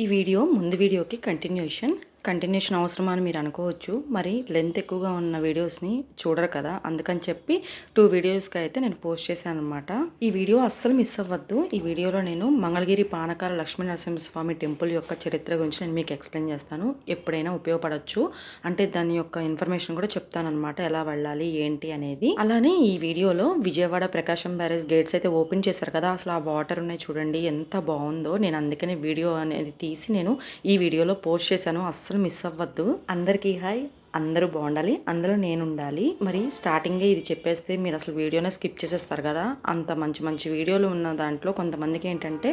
ఈ వీడియో ముందు వీడియోకి కంటిన్యూషన్ కంటిన్యూషన్ అవసరమా అని మీరు అనుకోవచ్చు. మరి లెంత్ ఎక్కువగా ఉన్న వీడియోస్ని చూడరు కదా. అందుకని చెప్పి టూ వీడియోస్కి అయితే నేను పోస్ట్ చేశాను అనమాట ఈ వీడియో అస్సలు మిస్ అవ్వద్దు. ఈ వీడియోలో నేను మంగళగిరి పానకాల లక్ష్మీ నరసింహస్వామి టెంపుల్ యొక్క చరిత్ర గురించి నేను మీకు ఎక్స్ప్లెయిన్ చేస్తాను. ఎప్పుడైనా ఉపయోగపడవచ్చు అంటే దాని యొక్క ఇన్ఫర్మేషన్ కూడా చెప్తానమాట ఎలా వెళ్ళాలి ఏంటి అనేది. అలానే ఈ వీడియోలో విజయవాడ ప్రకాశం బ్యారేజ్ గేట్స్ అయితే ఓపెన్ చేశారు కదా. అసలు ఆ వాటర్ ఉన్నాయి చూడండి ఎంత బాగుందో. నేను అందుకనే వీడియో అనేది తీసి నేను ఈ వీడియోలో పోస్ట్ చేశాను. అస్సలు మిస్ అవ్వద్దు. అందరికీ హాయ్. అందరూ బాగుండాలి అందులో నేను ఉండాలి మరి స్టార్టింగే ఇది చెప్పేస్తే మీరు అసలు వీడియోనే స్కిప్ చేసేస్తారు కదా? అంత మంచి మంచి వీడియోలు ఉన్న దాంట్లో కొంతమందికి ఏంటంటే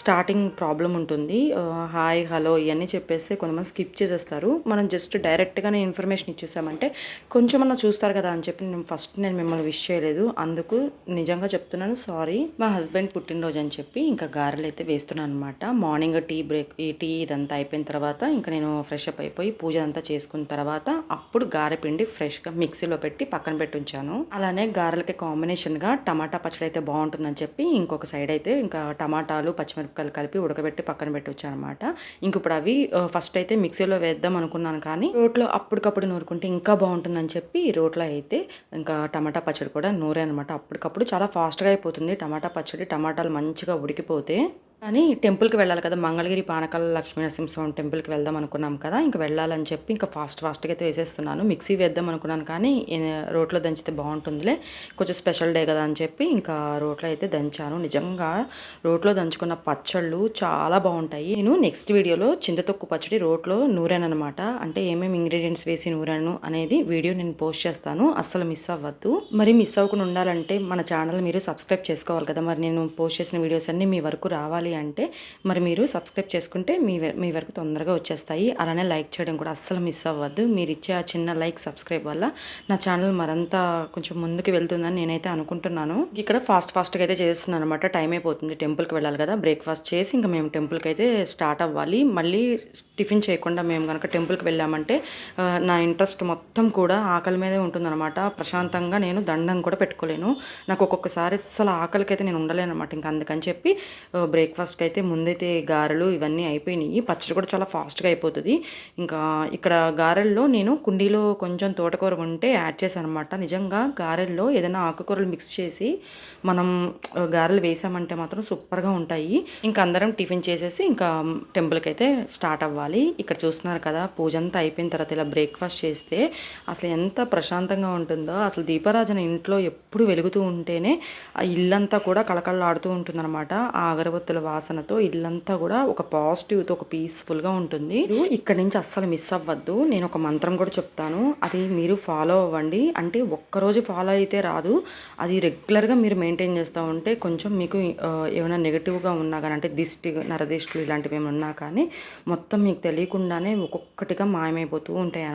స్టార్టింగ్ ప్రాబ్లం ఉంటుంది. హాయ్ హలో ఇవన్నీ చెప్పేస్తే కొంతమంది స్కిప్ చేసేస్తారు. మనం జస్ట్ డైరెక్ట్గానే ఇన్ఫర్మేషన్ ఇచ్చేసామంటే కొంచెం అన్న చూస్తారు కదా అని చెప్పి నేను ఫస్ట్ నేను మిమ్మల్ని విష్ చేయలేదు. అందుకు నిజంగా చెప్తున్నాను సారీ. మా హస్బెండ్ పుట్టినరోజు అని చెప్పి ఇంకా గారెలు అయితే వేస్తున్నాను అనమాట మార్నింగ్ టీ బ్రేక్ ఈ టీ ఇదంతా అయిపోయిన తర్వాత ఇంకా నేను ఫ్రెష్ అప్ అయిపోయి పూజ అంతా చేసుకున్న తర్వాత అప్పుడు గారెపిండి ఫ్రెష్గా మిక్సీలో పెట్టి పక్కన పెట్టి ఉంచాను అలానే గారెలకి కాంబినేషన్గా టమాటా పచ్చడి అయితే బాగుంటుందని చెప్పి ఇంకొక సైడ్ అయితే ఇంకా టమాటాలు పచ్చిమిరపకాయలు కలిపి ఉడకబెట్టి పక్కన పెట్టి వచ్చాను అనమాట ఇంక ఇప్పుడు అవి ఫస్ట్ అయితే మిక్సీలో వేద్దాం అనుకున్నాను కానీ రోట్లో అప్పటికప్పుడు నూరుకుంటే ఇంకా బాగుంటుందని చెప్పి రోట్లో అయితే ఇంకా టమాటా పచ్చడి కూడా నూరే అనమాట అప్పటికప్పుడు చాలా ఫాస్ట్గా అయిపోతుంది టమాటా పచ్చడి. టమాటాలు మంచిగా ఉడికిపోతే కానీ టెంపుల్కి వెళ్ళాలి కదా మంగళగిరి పానకాల లక్ష్మీ నరసింహస్వామి టెంపుల్కి వెళ్దాం అనుకున్నాం కదా ఇంకా వెళ్ళాలని చెప్పి ఇంకా ఫాస్ట్ ఫాస్ట్గా అయితే వేసేస్తున్నాను. మిక్సీ వేద్దాం అనుకున్నాను కానీ రోట్లో దంచితే బాగుంటుందిలే కొంచెం స్పెషల్ డే కదా అని చెప్పి ఇంకా రోట్లో అయితే దంచాను. నిజంగా రోట్లో దంచుకున్న పచ్చళ్ళు చాలా బాగుంటాయి. నేను నెక్స్ట్ వీడియోలో చింతతొక్కు పచ్చడి రోట్లో నూరానమాట అంటే ఏమేమి ఇంగ్రీడియంట్స్ వేసి నూరాను అనేది వీడియో నేను పోస్ట్ చేస్తాను. అస్సలు మిస్ అవ్వద్దు. మరి మిస్ అవ్వకుండా ఉండాలంటే మన ఛానల్ మీరు సబ్స్క్రైబ్ చేసుకోవాలి కదా మరి నేను పోస్ట్ చేసిన వీడియోస్ అన్నీ మీ వరకు రావాలి. అంటే మరి మీరు సబ్స్క్రైబ్ చేసుకుంటే మీ మీ వరకు తొందరగా వచ్చేస్తాయి. అలానే లైక్ చేయడం కూడా అస్సలు మిస్ అవ్వద్దు. మీరు ఇచ్చే ఆ చిన్న లైక్ సబ్స్క్రైబ్ వల్ల నా ఛానల్ మరంతా కొంచెం ముందుకు వెళ్తుందని నేనైతే అనుకుంటున్నాను. ఇక్కడ ఫాస్ట్ ఫాస్ట్గా అయితే చేస్తున్నాను అనమాట టైం అయిపోతుంది. టెంపుల్కి వెళ్ళాలి కదా. బ్రేక్ఫాస్ట్ చేసి ఇంకా మేము టెంపుల్కి అయితే స్టార్ట్ అవ్వాలి. మళ్ళీ టిఫిన్ చేయకుండా మేము కనుక టెంపుల్కి వెళ్ళామంటే నా ఇంట్రెస్ట్ మొత్తం కూడా ఆకలి మీదే ఉంటుందన్నమాట. ప్రశాంతంగా నేను దండం కూడా పెట్టుకోలేను. నాకు ఒక్కొక్కసారి అసలు ఆకలికి అయితే నేను ఉండలేను అనమాట ఇంకా అందుకని చెప్పి బ్రేక్ఫాస్ట్కి అయితే ముందైతే గారెలు ఇవన్నీ అయిపోయినాయి. పచ్చడి కూడా చాలా ఫాస్ట్గా అయిపోతుంది. ఇంకా ఇక్కడ గారెల్లో నేను కుండీలో కొంచెం తోటకూర ఉంటే యాడ్ చేశాను అనమాట నిజంగా గారెల్లో ఏదైనా ఆకుకూరలు మిక్స్ చేసి మనం గారెలు వేసామంటే మాత్రం సూపర్గా ఉంటాయి. ఇంకా అందరం టిఫిన్ చేసేసి ఇంకా టెంపుల్కి అయితే స్టార్ట్ అవ్వాలి. ఇక్కడ చూస్తున్నారు కదా పూజ అంతా అయిపోయిన తర్వాత ఇలా బ్రేక్ఫాస్ట్ చేస్తే అసలు ఎంత ప్రశాంతంగా ఉంటుందో. అసలు దీపరాజన ఇంట్లో ఎప్పుడు వెలుగుతూ ఉంటేనే ఆ ఇల్లంతా కూడా కళకళలాడుతూ ఉంటుందన్నమాట. ఆ అగరబత్తుల వాసనతో ఇల్లంతా కూడా ఒక పాజిటివ్తో ఒక పీస్ఫుల్గా ఉంటుంది. ఇక్కడ నుంచి అస్సలు మిస్ అవ్వద్దు. నేను ఒక మంత్రం కూడా చెప్తాను. అది మీరు ఫాలో అవ్వండి. అంటే ఒక్కరోజు ఫాలో అయితే రాదు. అది రెగ్యులర్గా మీరు మెయింటైన్ చేస్తూ ఉంటే కొంచెం మీకు ఏమైనా నెగిటివ్గా ఉన్నా కానీ అంటే దిష్టి నరదిష్టులు ఇలాంటివి ఏమైనా ఉన్నా కానీ మొత్తం మీకు తెలియకుండానే ఒక్కొక్కటిగా మాయమైపోతూ ఉంటాయి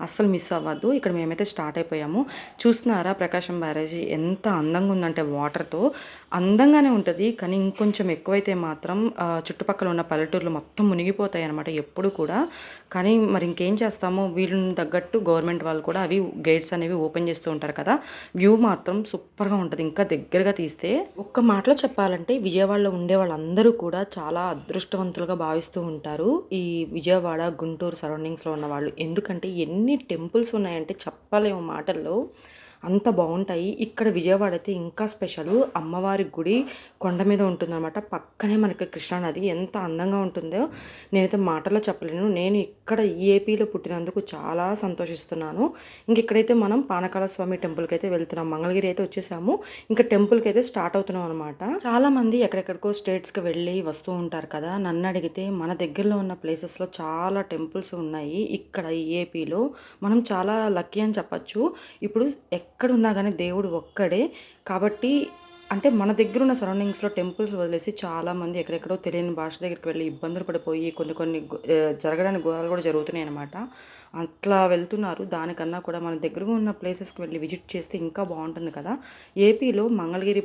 అస్సలు మిస్ అవ్వద్దు. ఇక్కడ మేమైతే స్టార్ట్ అయిపోయాము. చూస్తున్నారా ప్రకాశం బ్యారేజీ? ఎంత అందంగా ఉందంటే వాటర్తో. అందంగానే ఉంటుంది. కానీ ఇంకొంచెం ఎక్కువైతే మాత్రం చుట్టుపక్కల ఉన్న పల్లెటూర్లు మొత్తం మునిగిపోతాయి అనమాట ఎప్పుడు కూడా. కానీ మరి ఇంకేం చేస్తామో వీళ్ళని తగ్గట్టు గవర్నమెంట్ వాళ్ళు కూడా అవి గేట్స్ అనేవి ఓపెన్ చేస్తూ ఉంటారు కదా వ్యూ మాత్రం సూపర్గా ఉంటుంది. ఇంకా దగ్గరగా తీస్తే ఒక్క మాటలో చెప్పాలంటే విజయవాడలో ఉండే వాళ్ళందరూ కూడా చాలా అదృష్టవంతులుగా భావిస్తూ ఉంటారు ఈ విజయవాడ గుంటూరు సరౌండింగ్స్లో ఉన్న వాళ్ళు. ఎందుకంటే ఎన్ని టెంపుల్స్ ఉన్నాయంటే చెప్పలేము మాటల్లో. అంత బాగుంటాయి. ఇక్కడ విజయవాడ అయితే ఇంకా స్పెషల్. అమ్మవారి గుడి కొండ మీద ఉంటుందన్నమాట. పక్కనే మనకి కృష్ణానది ఎంత అందంగా ఉంటుందో నేనైతే మాటల్లో చెప్పలేను. నేను ఇక్కడ ఏపీలో పుట్టినందుకు చాలా సంతోషిస్తున్నాను. ఇంక ఇక్కడైతే మనం పానకాల స్వామి టెంపుల్కి అయితే వెళ్తున్నాం. మంగళగిరి అయితే వచ్చేసాము. ఇంకా టెంపుల్కి అయితే స్టార్ట్ అవుతున్నాం అనమాట చాలా మంది ఎక్కడెక్కడికో స్టేట్స్కి వెళ్ళి వస్తూ ఉంటారు కదా. నన్ను అడిగితే మన దగ్గరలో ఉన్న ప్లేసెస్లో చాలా టెంపుల్స్ ఉన్నాయి. ఇక్కడ ఏపీలో మనం చాలా లక్కీ అని చెప్పచ్చు. ఇప్పుడు ఎక్కడున్నా కానీ దేవుడు ఒక్కడే. కాబట్టి అంటే మన దగ్గర ఉన్న సరౌండింగ్స్లో టెంపుల్స్ వదిలేసి చాలామంది ఎక్కడెక్కడో తెలియని భాష దగ్గరికి వెళ్ళి ఇబ్బందులు పడిపోయి కొన్ని కొన్ని జరగడానికి ఘోరాలు కూడా జరుగుతున్నాయి అనమాట అట్లా వెళ్తున్నారు. దానికన్నా కూడా మన దగ్గర ఉన్న ప్లేసెస్కి వెళ్ళి విజిట్ చేస్తే ఇంకా బాగుంటుంది కదా. ఏపీలో మంగళగిరి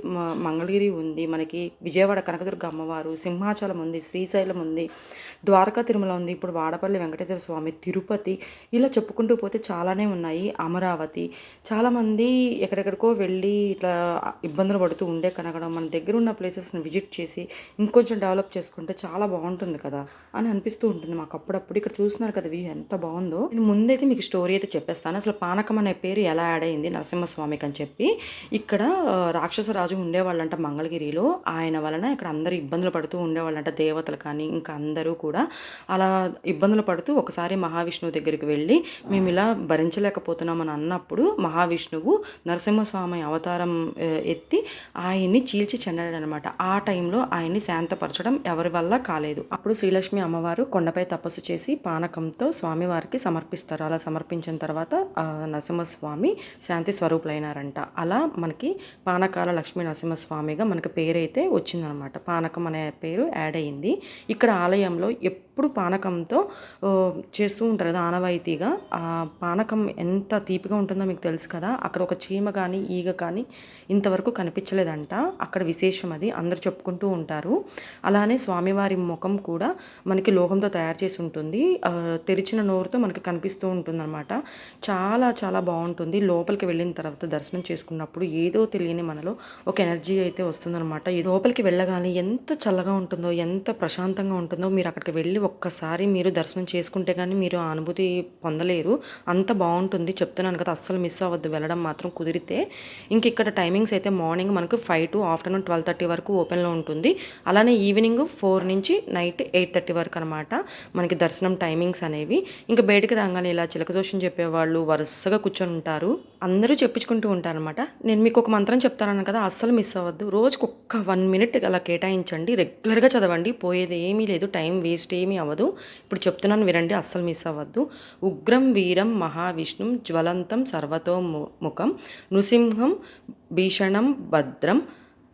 మంగళగిరి ఉంది. మనకి విజయవాడ కనకదుర్గ అమ్మవారు సింహాచలం ఉంది శ్రీశైలం ఉంది ద్వారకా తిరుమల ఉంది. ఇప్పుడు వాడపల్లి వెంకటేశ్వర స్వామి తిరుపతి ఇలా చెప్పుకుంటూ పోతే చాలానే ఉన్నాయి. అమరావతి చాలామంది ఎక్కడెక్కడికో వెళ్ళి ఇట్లా ఇబ్బందులు పడుతూ ఉండే కనగడం మన దగ్గర ఉన్న ప్లేసెస్ని విజిట్ చేసి ఇంకొంచెం డెవలప్ చేసుకుంటే చాలా బాగుంటుంది కదా అని అనిపిస్తూ ఉంటుంది మాకు అప్పుడప్పుడు. ఇక్కడ చూస్తున్నారు కదా వ్యూ ఎంత బాగుందో. నేను ముందైతే మీకు స్టోరీ అయితే చెప్పేస్తాను. అసలు పానకం అనే పేరు ఎలా యాడ్ అయింది నరసింహస్వామికి అని చెప్పి. ఇక్కడ రాక్షసరాజు రాక్షస రాజు ఉండేవాళ్ళంట మంగళగిరిలో. ఆయన వలన ఇక్కడ అందరూ ఇబ్బందులు పడుతూ ఉండేవాళ్ళంట దేవతలు కానీ ఇంకా అందరూ కూడా అలా ఇబ్బందులు పడుతూ ఒకసారి మహావిష్ణువు దగ్గరికి వెళ్ళి మేము ఇలా భరించలేకపోతున్నామని అన్నప్పుడు మహావిష్ణువు నరసింహస్వామి అవతారం ఎత్తి ఆయన్ని చీల్చి చెన్నాడనమాట. ఆ టైంలో ఆయన్ని శాంతపరచడం ఎవరి వల్ల కాలేదు. అప్పుడు శ్రీలక్ష్మి అమ్మవారు కొండపై తపస్సు చేసి పానకంతో స్వామివారికి సమర్పిస్తారు. అలా సమర్పించిన తర్వాత నరసింహస్వామి శాంతి స్వరూపులైనారంట. అలా మనకి పానకాల లక్ష్మీ నరసింహస్వామిగా మనకి పేరైతే వచ్చిందనమాట. పానకం అనే పేరు యాడ్ అయింది. ఇక్కడ ఆలయంలో ఎప్పుడు పానకంతో చేస్తూ ఉంటారు కదా ఆనవాయితీగా. ఆ పానకం ఎంత తీపిగా ఉంటుందో మీకు తెలుసు కదా. అక్కడ ఒక చీమ కానీ ఈగ కానీ ఇంతవరకు కనిపించలేదంట. అక్కడ విశేషం అది. అందరు చెప్పుకుంటూ ఉంటారు. అలానే స్వామివారి ముఖం కూడా మనకి లోహంతో తయారు చేసి ఉంటుంది. తెరిచిన నోరుతో మనకి కనిపిస్తూ ఉంటుందన్నమాట. చాలా చాలా బాగుంటుంది. లోపలికి వెళ్ళిన తర్వాత దర్శనం చేసుకున్నప్పుడు ఏదో తెలియని మనలో ఒక ఎనర్జీ అయితే వస్తుందన్నమాట. లోపలికి వెళ్ళగానే ఎంత చల్లగా ఉంటుందో ఎంత ప్రశాంతంగా ఉంటుందో మీరు అక్కడికి వెళ్ళి ఒక్కసారి మీరు దర్శనం చేసుకుంటే కానీ మీరు ఆ అనుభూతి పొందలేరు. అంత బాగుంటుంది. చెప్తున్నాను కదా అస్సలు మిస్ అవ్వద్దు. వెళ్ళడం మాత్రం కుదిరితే. ఇంక ఇక్కడ టైమింగ్స్ అయితే మార్నింగ్ మనకు five to afternoon twelve thirty వరకు ఓపెన్లో ఉంటుంది. అలానే ఈవినింగ్ ఫోర్ నుంచి నైట్ ఎయిట్ థర్టీ వరకు అనమాట మనకి దర్శనం టైమింగ్స్ అనేవి. ఇంకా బయటికి రాగానే ఇలా చిలక దోషం చెప్పేవాళ్ళు వరుసగా కూర్చొని ఉంటారు. అందరూ చెప్పించుకుంటూ ఉంటారు అనమాట నేను మీకు ఒక మంత్రం చెప్తాను కదా అస్సలు మిస్ అవ్వద్దు. రోజుకు ఒక్క వన్ మినిట్ అలా కేటాయించండి. రెగ్యులర్గా చదవండి. పోయేది ఏమీ లేదు. టైం వేస్ట్ ఏమీ అవ్వదు. ఇప్పుడు చెప్తున్నాను వినండి అస్సలు మిస్ అవ్వద్దు. ఉగ్రం వీరం మహావిష్ణుం జ్వలంతం సర్వతో ము- ముఖం నృసింహం భీషణం భద్రం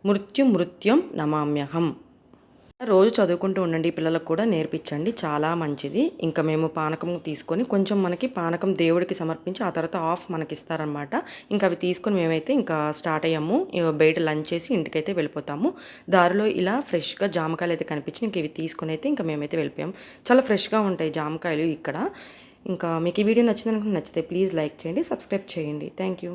మృత్యు మృత్యం నమామ్యహం. రోజు చదువుకుంటూ ఉండండి పిల్లలకు కూడా నేర్పించండి. చాలా మంచిది. ఇంకా మేము పానకం తీసుకొని కొంచెం మనకి పానకం దేవుడికి సమర్పించి ఆ తర్వాత ఆఫ్ మనకి ఇస్తారనమాట ఇంకా అవి తీసుకొని మేమైతే ఇంకా స్టార్ట్ అయ్యాము. బయట లంచ్ చేసి ఇంటికైతే వెళ్ళిపోతాము. దారిలో ఇలా ఫ్రెష్గా జామకాయలు అయితే కనిపించి ఇంక ఇవి తీసుకొని అయితే ఇంకా మేమైతే వెళ్ళిపోయాం చాలా ఫ్రెష్గా ఉంటాయి జామకాయలు ఇక్కడ. ఇంకా మీకు ఈ వీడియో నచ్చిందనుకుంటే నచ్చితే ప్లీజ్ లైక్ చేయండి సబ్స్క్రైబ్ చేయండి. Thank you.